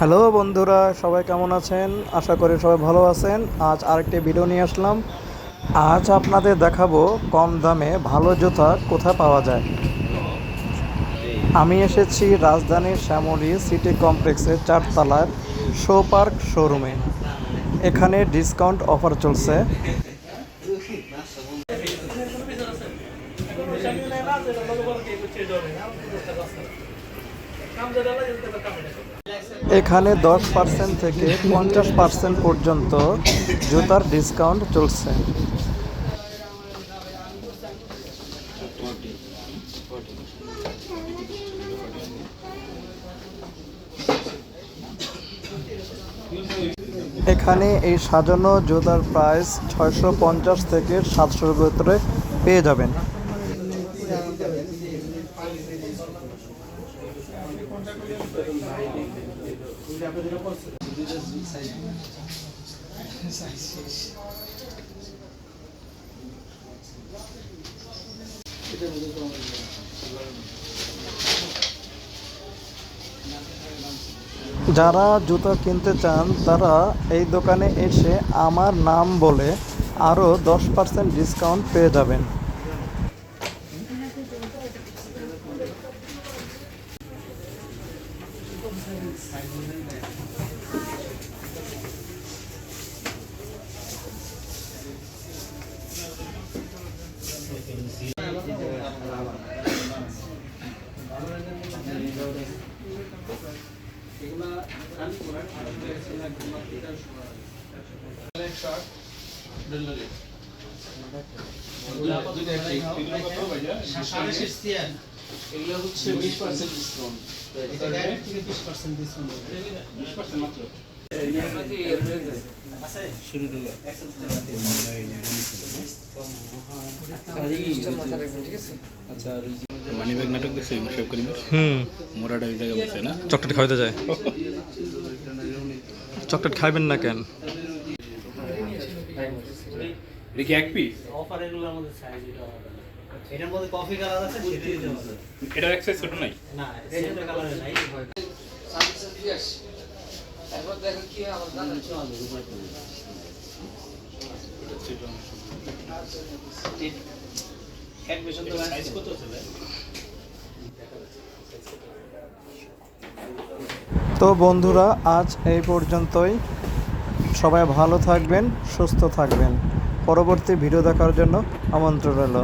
Hello বন্ধুরা, সবাই কেমন আছেন? আশা করি সবাই ভালো আছেন। আজ আরেকটি ভিডিও নিয়ে আসলাম। আজ আপনাদের দেখাবো কম দামে ভালো জুতা কোথায় পাওয়া যায়। আমি এসেছি রাজধানীর শ্যামলী সিটি কমপ্লেক্সের চারতলার শো পার্ক শোরুমে। এখানে ডিসকাউন্ট অফার চলছে। এখানে দশ পার্সেন্ট থেকে পঞ্চাশ পার্সেন্ট পর্যন্ত জুতার ডিসকাউন্ট চলছে। এখানে এই সাজানো জুতার প্রাইস ছয়শো পঞ্চাশ থেকে সাতশোর ভিতরে পেয়ে যাবেন। যারা জুতো কিনতে চান, তারা এই দোকানে এসে আমার নাম বলে আরও দশ পার্সেন্ট ডিসকাউন্ট পেয়ে যাবেন। সাড়ে শেষ এগুলো হচ্ছে বিশ পার্সেন্ট ডিসকাউন্ট মানি ব্যাগ নাটক দেখছি? শেভ করিমের হুম। মোরাটা ওই জায়গায় বসে না? চকলেট খাওয়াতে যায়। চকলেট খাইবেন না কেন? এটা কি এক পিস অফার এগুলোর মধ্যে সাইজ এটা। এটার মধ্যে কফি কালার আছে সেটা দিতে হবে। এটার এক ছোট নাই। না সেটা কালার নাই। অ্যাডমিশন তো সাইজ কত আছে ভাই? তো বন্ধুরা আজ এই পর্যন্তই। সবাই ভালো থাকবেন সুস্থ থাকবেন। পরবর্তী ভিডিও দেখার জন্য আমন্ত্রণ রইল।